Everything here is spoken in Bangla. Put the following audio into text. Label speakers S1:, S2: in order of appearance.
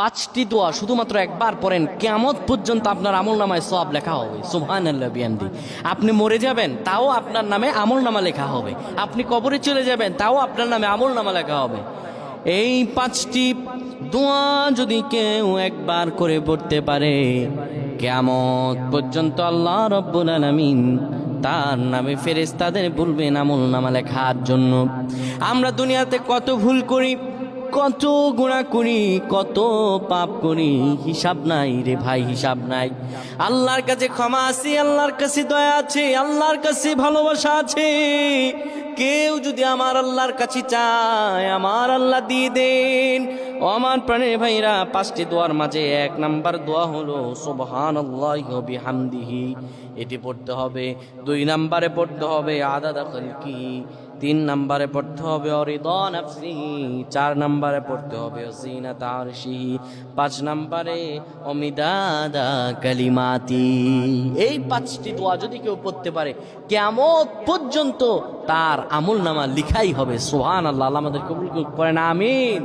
S1: পাঁচটি দোয়া শুধুমাত্র একবার পড়েন কেমত পর্যন্ত আপনার আমল নামায় সব লেখা হবে। সুহান আল্লাহ আপনি মরে যাবেন, তাও আপনার নামে আমল নামা লেখা হবে। আপনি কবরে চলে যাবেন, তাও আপনার নামে আমল নামা লেখা হবে। এই পাঁচটি দোয়া যদি কেউ একবার করে পড়তে পারে কেমত পর্যন্ত আল্লাহ রব্বুল আলামিন তার নামে ফেরেশতাদের বলবেন আমল নামা লেখার জন্য। আমরা দুনিয়াতে কত ভুল করি কত গুণা করি, কত পাপ করি, হিসাব নাই রে ভাই, হিসাব নাই। আল্লাহর কাছে ক্ষমা আছে, আল্লাহর কাছে দয়া আছে, আল্লাহর কাছে ভালোবাসা আছে। কেউ যদি আমার আল্লাহর কাছে চায়, আমার আল্লাহ দিয়ে দেন। আমার প্রাণের ভাইরা, পাঁচটি দোয়ার মাঝে এক নাম্বার দোয়া হলো সুবহান বিহামদিহি। এটি পড়তে হবে, দুই নাম্বারে পড়তে হবে আদা আদাদা খালকি তিন নম্বরে পড়তে হবে অরিদন চার নম্বরে পড়তে হবে পাঁচ নম্বরে, অমিদাদা কালিমাতি। এই পাঁচটি দোয়া যদি কেউ পড়তে পারে কেমন পর্যন্ত তার আমুল নামা লিখাই হবে। সোহান আল্লাহ আমাদের কবুল করেন আমিন।